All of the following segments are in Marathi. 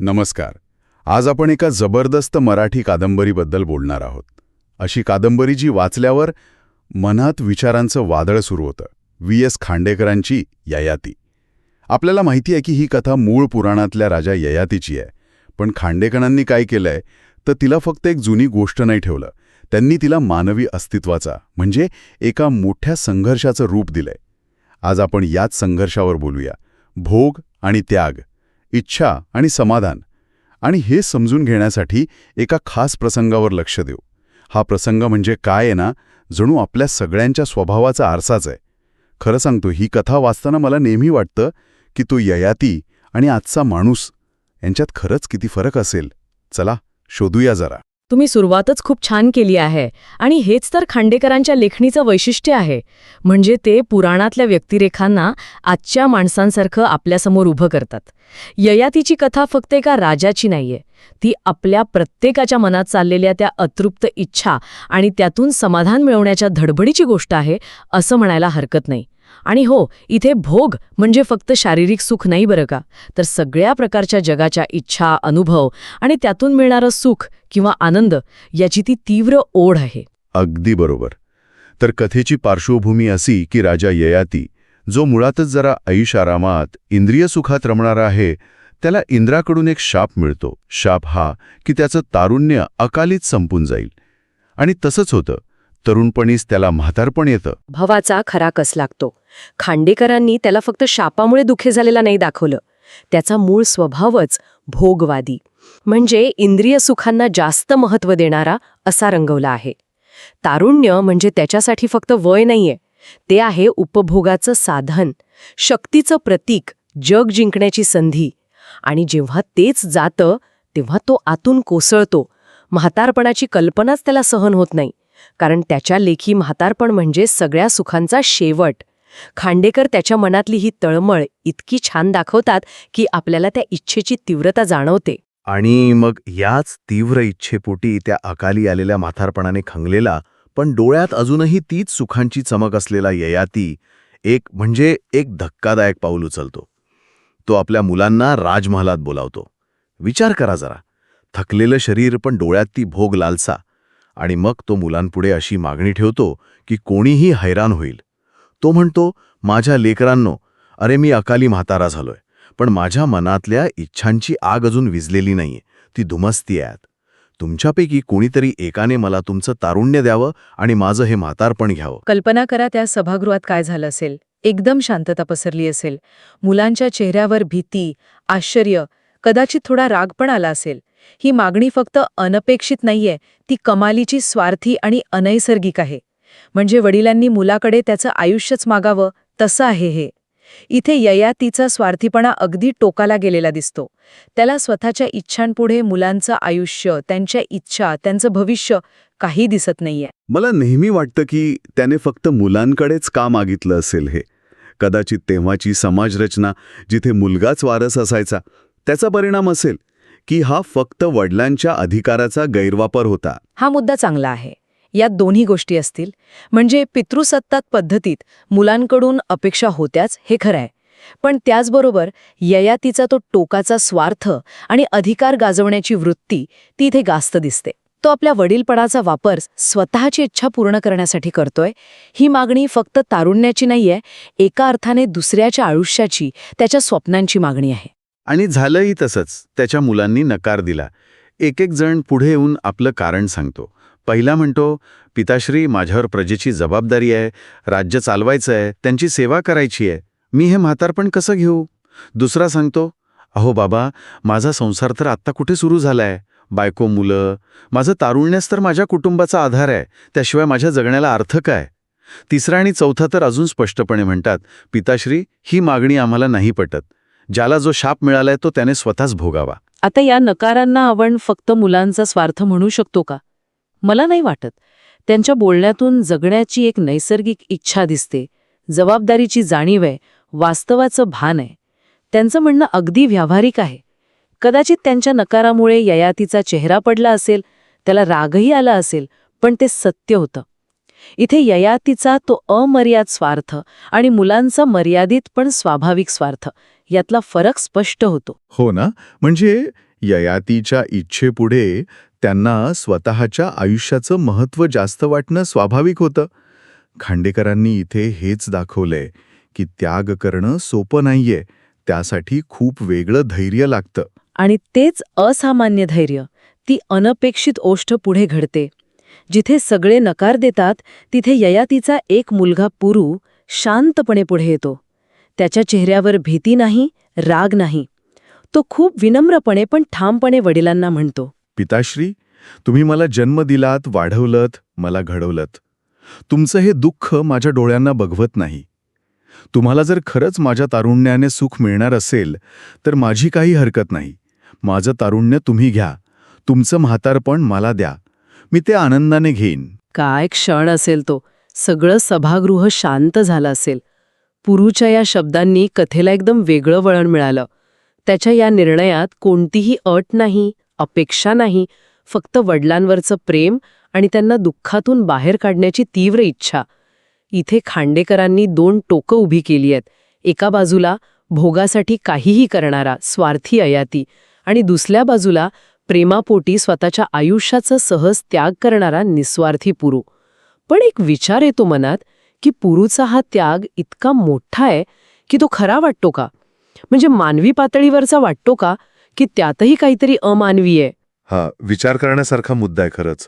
नमस्कार. आज आपण एका जबरदस्त मराठी कादंबरीबद्दल बोलणार आहोत. अशी कादंबरी जी वाचल्यावर मनात विचारांचं वादळ सुरू होतं. व्ही. एस. खांडेकरांची ययाती. आपल्याला माहिती आहे की ही कथा मूळ पुराणातल्या राजा ययातीची आहे. पण खांडेकरांनी काय केलंय? तर तिला फक्त एक जुनी गोष्ट नाही ठेवलं. त्यांनी तिला मानवी अस्तित्वाचा म्हणजे एका मोठ्या संघर्षाचं रूप दिलंय. आज आपण याच संघर्षावर बोलूया. भोग आणि त्याग. इच्छा आणि समाधान. आणि हे समजून घेण्यासाठी एका खास प्रसंगावर लक्ष देऊ. हा प्रसंग म्हणजे काय आहे ना जणू आपल्या सगळ्यांच्या स्वभावाचा आरसाच आहे. खरं सांगतो ही कथा वाचताना मला नेहमी वाटतं की तो ययाती आणि आजचा माणूस यांच्यात खरंच किती फरक असेल. चला शोधूया जरा. तुम्ही सुरुवातच खूप छान केली आहे आणि हेच तर खांडेकरांच्या लेखणीचं वैशिष्ट्य आहे. म्हणजे ते पुराणातल्या व्यक्तिरेखांना आजच्या माणसांसारखं आपल्यासमोर उभं करतात. ययातीची कथा फक्त एका राजाची नाहीये. ती आपल्या प्रत्येकाच्या मनात चाललेल्या त्या अतृप्त इच्छा आणि त्यातून समाधान मिळवण्याच्या धडबडीची गोष्ट आहे असं म्हणायला हरकत नाही. आणि हो इथे भोग म्हणजे फक्त शारीरिक सुख नाही बरं का? तर सगळ्या प्रकारच्या जगाच्या इच्छा अनुभव आणि त्यातून मिळणारं सुख किंवा आनंद याची ती तीव्र ओढ आहे. अगदी बरोबर. तर कथेची पार्श्वभूमी अशी की राजा ययाती जो मुळातच जरा ऐशारामात इंद्रिय सुखात रमणारा आहे त्याला इंद्राकडून एक शाप मिळतो. शाप हा की त्याचं तारुण्य अकालीत संपून जाईल. आणि तसंच होतं. तरुणपणीच त्याला म्हातारपण येतं. भवाचा खरा कस लागतो? खांडेकरांनी त्याला फक्त शापामुळे दुःखे झालेला नाही दाखवलं. त्याचा मूळ स्वभावच भोगवादी. म्हणजे इंद्रिय सुखांना जास्त महत्त्व देणारा असा रंगवला आहे. तारुण्य म्हणजे त्याच्यासाठी फक्त वय नाहीये. ते आहे उपभोगाचं साधन. शक्तीचं प्रतीक जग जिंकण्याची संधी. आणि जेव्हा तेच जातं तेव्हा तो आतून कोसळतो. म्हातारपणाची कल्पनाच त्याला सहन होत नाही. कारण त्याच्या लेखी म्हातारपण म्हणजे सगळ्या सुखांचा शेवट. खांडेकर त्याच्या मनातली ही तळमळ इतकी छान दाखवतात की आपल्याला त्या इच्छेची तीव्रता जाणवते. आणि मग याच तीव्र इच्छेपोटी त्या अकाली आलेल्या माथारपणाने खंगलेला पण डोळ्यात अजूनही तीच सुखांची चमक असलेला ययाती एक म्हणजे एक धक्कादायक पाऊल उचलतो. तो आपल्या मुलांना राजमहालात बोलावतो. विचार करा जरा. थकलेलं शरीर पण डोळ्यात ती भोग लालसा. आणि मग तो मुलांपुढे अशी मागणी ठेवतो की कोणीही हैराण होईल. तो म्हणतो माझ्या लेकरांनो अरे मी अकाली म्हातारा झालोय पण माझ्या मनातल्या इच्छांची आग अजून विजलेली नाहीये ती धुमसती आहेत तुमच्यापैकी कोणीतरी एकाने मला तुमचं तारुण्य द्यावं आणि माझं हे म्हातारपण घ्यावं. कल्पना करा त्या सभागृहात काय झालं असेल. एकदम शांतता पसरली असेल. मुलांच्या चेहऱ्यावर भीती आश्चर्य कदाचित थोडा राग पण आला असेल. ही मागणी फक्त अनपेक्षित नाहीये ती कमालीची स्वार्थी आणि अनैसर्गिक आहे. म्हणजे वडिलांनी मुलाकडे त्याचं आयुष्यच मागावं तसं आहे हे. इथे ययातीचा स्वार्थीपणा अगदी टोकाला गेलेला दिसतो. त्याला स्वतःच्या इच्छांपुढे मुलांचं आयुष्य त्यांच्या इच्छा त्यांचं भविष्य काही दिसत नाहीये. मला नेहमी वाटतं की त्याने फक्त मुलांकडेच का मागितलं असेल हे? कदाचित तेव्हाची समाजरचना जिथे मुलगाच वारस असायचा त्याचा परिणाम असेल की हा फक्त वडिलांच्या अधिकाराचा गैरवापर होता? हा मुद्दा चांगला आहे. यात दोन्ही गोष्टी असतील. म्हणजे पितृसत्तात पद्धतीत मुलांकडून अपेक्षा होत्याच हे खरं आहे. पण त्याचबरोबर ययातीचा तो टोकाचा स्वार्थ आणि अधिकार गाजवण्याची वृत्ती ती इथे गास्त दिसते. तो आपल्या वडीलपणाचा वापर स्वतःची इच्छा पूर्ण करण्यासाठी करतोय. ही मागणी फक्त तारुण्याची नाहीये एका अर्थाने दुसऱ्याच्या आयुष्याची त्याच्या स्वप्नांची मागणी आहे. आणि झालंही तसंच त्याच्या मुलांनी नकार दिला. एक एक जण पुढे येऊन आपलं कारण सांगतो. पहिला म्हणतो पिताश्री माझ्यावर प्रजेची जबाबदारी आहे राज्य चालवायचं आहे त्यांची सेवा करायची आहे मी हे म्हातारपण कसं घेऊ? दुसरा सांगतो अहो बाबा माझा संसार तर आत्ता कुठे सुरू झालाय? बायको मुलं माझं तारुण्यास तर माझ्या कुटुंबाचा आधार आहे त्याशिवाय माझ्या जगण्याला अर्थ काय? तिसरा आणि चौथा तर अजून स्पष्टपणे म्हणतात पिताश्री ही मागणी आम्हाला नाही पटत. ज्याला जो शाप मिळालाय तो त्याने स्वतःच भोगावा. आता या नकारांना आपण फक्त मुलांचा स्वार्थ म्हणू शकतो का? मला नाही वाटत. त्यांच्या बोलण्यातून जगण्याची एक नैसर्गिक इच्छा दिसते. जबाबदारीची जाणीव आहे. वास्तवाचं भान आहे. त्यांचं म्हणणं अगदी व्यावहारिक आहे. कदाचित त्यांच्या नकारामुळे ययातीचा चेहरा पडला असेल त्याला रागही आला असेल पण ते सत्य होतं. इथे ययातीचा तो अमर्याद स्वार्थ आणि मुलांचा मर्यादित पण स्वाभाविक स्वार्थ यातला फरक स्पष्ट होतो. हो ना? म्हणजे ययातीच्या इच्छेपुढे त्यांना स्वतःच्या आयुष्याचं महत्त्व जास्त वाटणं स्वाभाविक होतं. खांडेकरांनी इथे हेच दाखवलंय की त्याग करणं सोपं नाहीये. त्यासाठी खूप वेगळं धैर्य लागतं. आणि तेच असामान्य धैर्य ती अनपेक्षित ओष्ठ पुढे घडते. जिथे सगळे नकार देतात तिथे ययातीचा एक मुलगा पुरू शांतपणे पुढे येतो. त्याच्या चेहऱ्यावर भीती नाही राग नाही. तो खूप विनम्रपणे पण ठामपणे वडिलांना म्हणतो पिताश्री तुम्ही मला जन्म दिलात वाढवलत मला घडवलत. तुमचं हे दुःख माझ्या डोळ्यांना बघवत नाही. तुम्हाला जर खरंच माझ्या तारुण्याने सुख मिळणार असेल तर माझी काही हरकत नाही. माझं तारुण्य तुम्ही घ्या. तुमचं म्हातारपण मला द्या. मी ते आनंदाने घेईन. काय क्षण असेल तो. सगळं सभागृह शांत झालं असेल. पुरूच्या या शब्दांनी कथेला एकदम वेगळं वळण मिळालं. त्याच्या या निर्णयात कोणतीही अट नाही अपेक्षा नाही फक्त वडिलांवरचं प्रेम आणि त्यांना दुःखातून बाहेर काढण्याची तीव्र इच्छा. इथे खांडेकरांनी दोन टोकं उभी केली आहेत. एका बाजूला भोगासाठी काहीही करणारा स्वार्थी अयाती आणि दुसऱ्या बाजूला प्रेमापोटी स्वतःच्या आयुष्याचा सहज त्याग करणारा निस्वार्थी पुरू. पण एक विचार येतो मनात की पुरूचा हा त्याग इतका मोठा आहे की तो खरा वाटतो का? म्हणजे मानवी पातळीवरचा वाटतो का की त्यातही काहीतरी अमानवी आहे? हा विचार करण्यासारखा मुद्दा आहे खरंच.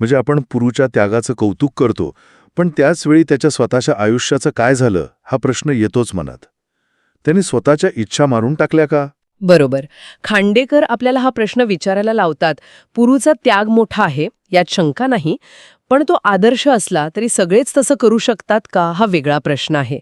म्हणजे आपण पुरूच्या त्यागाचं कौतुक करतो पण त्याच वेळी त्याच्या स्वतःच्या आयुष्याचं काय झालं हा प्रश्न येतोच मनात. त्यांनी स्वतःच्या इच्छा मारून टाकल्या का? बरोबर. खांडेकर आपल्याला हा प्रश्न विचारायला लावतात पुरूचा त्याग मोठा आहे यात शंका नाही पण तो आदर्श असला तरी सगळेच तसं करू शकतात का हा वेगळा प्रश्न आहे.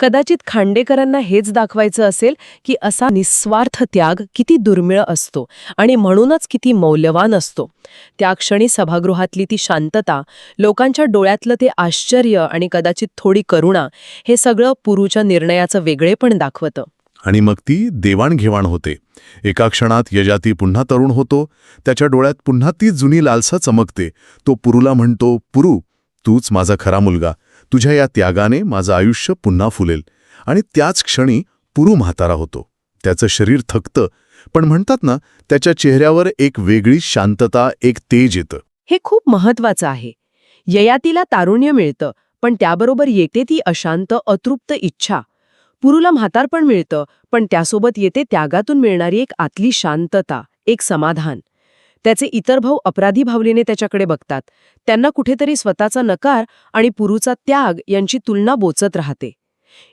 कदाचित खांडेकरांना हेच दाखवायचं असेल की असा निस्वार्थ त्याग किती दुर्मिळ असतो आणि म्हणूनच किती मौल्यवान असतो. त्या क्षणी सभागृहातली ती शांतता लोकांच्या डोळ्यातलं ते आश्चर्य आणि कदाचित थोडी करुणा हे सगळं पुरूच्या निर्णयाचं वेगळेपण दाखवतं. आणि मग ती देवाणघेवाण होते. एका क्षणात यजाती पुन्हा तरुण होतो. त्याच्या डोळ्यात पुन्हा ती जुनी लालसा चमकते. तो पुरूला म्हणतो पुरू तूच माझा खरा मुलगा. तुझ्या या त्यागाने माझं आयुष्य पुन्हा फुलेल. आणि त्याच क्षणी पुरू म्हातारा होतो. त्याचं शरीर थकतं पण म्हणतात ना त्याच्या चेहऱ्यावर एक वेगळी शांतता एक तेज येतं. हे खूप महत्वाचं आहे. ययातीला तारुण्य मिळतं पण त्याबरोबर येते ती अशांत अतृप्त इच्छा. पुरुला म्हातारपण मिळतं पण त्यासोबत येते त्यागातून मिळणारी एक आतली शांतता एक समाधान. त्याचे इतर भाऊ अपराधी भावलीने त्याच्याकडे बघतात. त्यांना कुठेतरी स्वतःचा नकार आणि पुरूचा त्याग यांची तुलना बोचत राहते.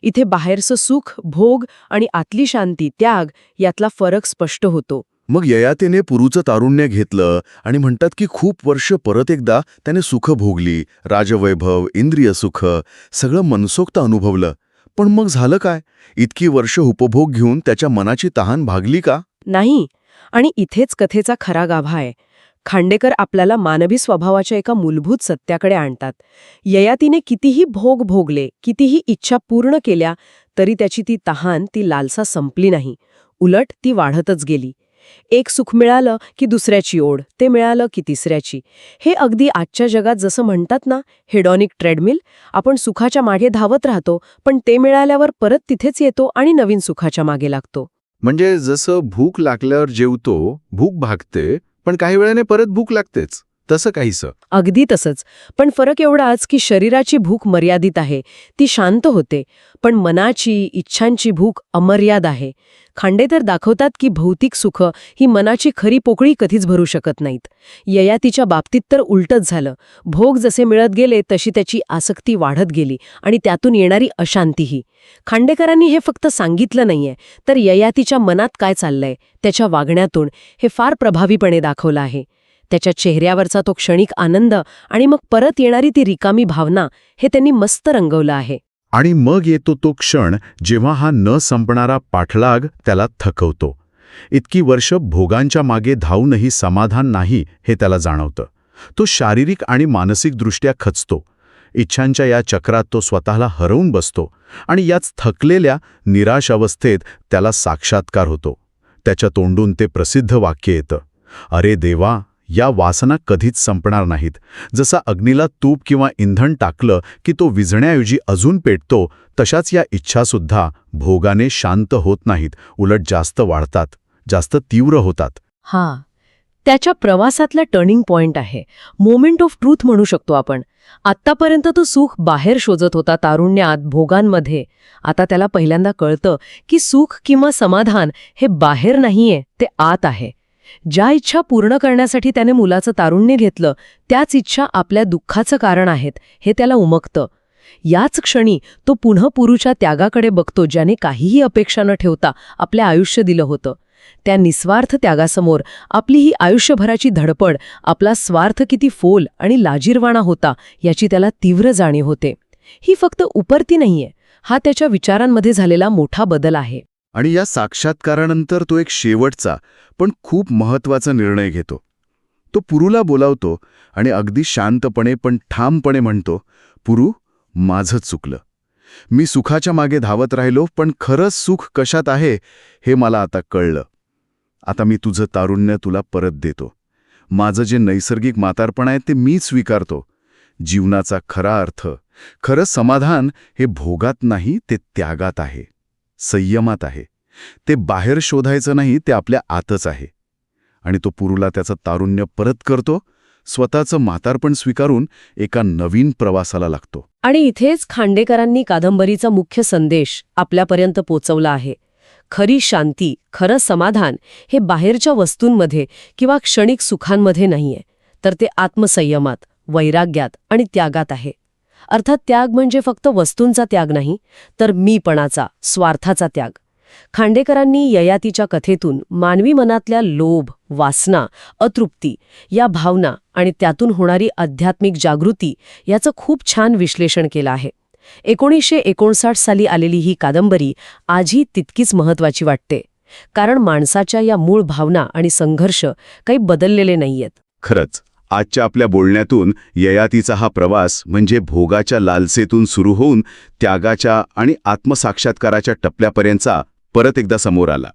इथे बाहेरचं सुख भोग आणि आतली शांती त्याग यातला फरक स्पष्ट होतो. मग ययातीने पुरूचं तारुण्य घेतलं आणि म्हणतात की खूप वर्ष परत एकदा त्याने सुख भोगली राजवैभव इंद्रिय सुख सगळं मनसोक्त अनुभवलं. पण मग झालं काय? इतकी वर्ष उपभोग घेऊन त्याच्या मनाची तहान भागली का? नाही. आणि इथेच कथेचा खरा गाभा आहे. खांडेकर आपल्याला मानवी स्वभावाच्या एका मूलभूत सत्याकडे आणतात. ययातीने कितीही भोग भोगले कितीही इच्छा पूर्ण केल्या तरी त्याची ती तहान ती लालसा संपली नाही. उलट ती वाढतच गेली. एक सुख मिळालं की दुसऱ्याची ओढ ते मिळालं की तिसऱ्याची. हे अगदी आजच्या जगात जसं म्हणतात ना हेडॉनिक ट्रेडमिल आपण सुखाच्या मागे धावत राहतो पण ते मिळाल्यावर परत तिथेच येतो आणि नवीन सुखाच्या मागे लागतो. म्हणजे जसं भूक लागल्यावर जेवतो भूक भागते पण काही वेळाने परत भूक लागतेच. तसं काहीसं. अगदी तसंच. पण फरक एवढाच की शरीराची भूक मर्यादित आहे. ती शांत होते. पण मनाची इच्छांची भूक अमर्याद आहे. खांडेतर दाखवतात की भौतिक सुख ही मनाची खरी पोकळी कधीच भरू शकत नाहीत. ययातीच्या बाबतीत तर उलटच झालं. भोग जसे मिळत गेले तशी त्याची आसक्ती वाढत गेली आणि त्यातून येणारी अशांतीही. खांडेकरांनी हे फक्त सांगितलं नाहीये तर ययातीच्या मनात काय चाललंय त्याच्या वागण्यातून हे फार प्रभावीपणे दाखवलं आहे. त्याच्या चेहऱ्यावरचा तो क्षणिक आनंद आणि मग परत येणारी ती रिकामी भावना हे त्यांनी मस्त रंगवलं आहे. आणि मग येतो तो क्षण जेव्हा हा न संपणारा पाठलाग त्याला थकवतो. इतकी वर्ष भोगांच्या मागे धावूनही समाधान नाही हे त्याला जाणवतं. तो शारीरिक आणि मानसिकदृष्ट्या खचतो. इच्छांच्या या चक्रात तो स्वतःला हरवून बसतो आणि याच थकलेल्या निराश अवस्थेत त्याला साक्षात्कार होतो. त्याच्या तोंडून ते प्रसिद्ध वाक्य येतं. अरे देवा या वासना कधीच संपणार नाहीत. जसा अग्नीला तूप किंवा इंधन टाकलं की तो विझण्याऐवजी अजून पेटतो तशाच या इच्छासुद्धा भोगाने शांत होत नाहीत उलट जास्त वाढतात जास्त तीव्र होतात. हां त्याच्या प्रवासातला टर्निंग पॉइंट आहे. मोमेंट ऑफ ट्रूथ म्हणू शकतो आपण. आत्तापर्यंत तो सुख बाहेर शोधत होता तारुण्यात भोगांमध्ये. आता त्याला पहिल्यांदा कळतं की सुख किंवा समाधान हे बाहेर नाहीये ते आत आहे. ज्या इच्छा पूर्ण करण्यासाठी त्याने मुलाचं तारुण्य घेतलं त्याच इच्छा आपल्या दुःखाचं कारण आहेत हे त्याला उमगतं. याच क्षणी तो पुन्हा पुरुच्या त्यागाकडे बघतो ज्याने काहीही अपेक्षा न ठेवता आपले आयुष्य दिलं होतं. त्या निस्वार्थ त्यागासमोर आपली ही आयुष्यभराची धडपड आपला स्वार्थ किती फोल आणि लाजीरवाणा होता याची त्याला तीव्र जाणीव होते. ही फक्त उपरती नाहीये हा त्याच्या विचारांमध्ये झालेला मोठा बदल आहे. आणि या साक्षात्कारानंतर तो एक शेवटचा पण खूप महत्त्वाचा निर्णय घेतो. तो पुरूला बोलावतो आणि अगदी शांतपणे पण ठामपणे म्हणतो पुरू माझं चुकलं. मी सुखाच्या मागे धावत राहिलो पण खरंच सुख कशात आहे हे मला आता कळलं. आता मी तुझं तारुण्य तुला परत देतो. माझं जे नैसर्गिक मातारपण आहे ते मी स्वीकारतो. जीवनाचा खरा अर्थ खरं समाधान हे भोगात नाही ते त्यागात आहे. संयमात आहे. ते बाहेर शोधायचं नाही ते आपल्या आतच आहे. आणि तो पुरुला त्याचं तारुण्य परत करतो स्वतःचं म्हातारपण स्वीकारून एका नवीन प्रवासाला लागतो. आणि इथेच खांडेकरांनी कादंबरीचा मुख्य संदेश आपल्यापर्यंत पोचवला आहे. खरी शांती खरं समाधान हे बाहेरच्या वस्तूंमध्ये किंवा क्षणिक सुखांमध्ये नाहीये तर ते आत्मसंयमात वैराग्यात आणि त्यागात आहे. अर्थात त्याग म्हणजे फक्त वस्तूंचा त्याग नाही तर मीपणाचा स्वार्थाचा त्याग. खांडेकरांनी ययातीच्या कथेतून मानवी मनातल्या लोभ वासना अतृप्ती या भावना आणि त्यातून होणारी आध्यात्मिक जागृती याचं खूप छान विश्लेषण केलं आहे. एकोणीसशे एकोणसाठ साली आलेली ही कादंबरी आजही तितकीच महत्वाची वाटते कारण माणसाच्या या मूळ भावना आणि संघर्ष काही बदललेले नाहीयेत. खरंच आजच्या आपल्या बोलण्यातून ययातीचा हा प्रवास म्हणजे भोगाच्या लालसेतून सुरू होऊन त्यागाच्या आणि आत्मसाक्षात्काराच्या टप्प्यापर्यंतचा परत एकदा समोर आला.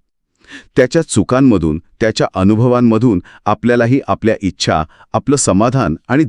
त्याच्या चुकांमधून त्याच्या अनुभवांमधून आपल्यालाही आपल्या इच्छा आपलं समाधान आणि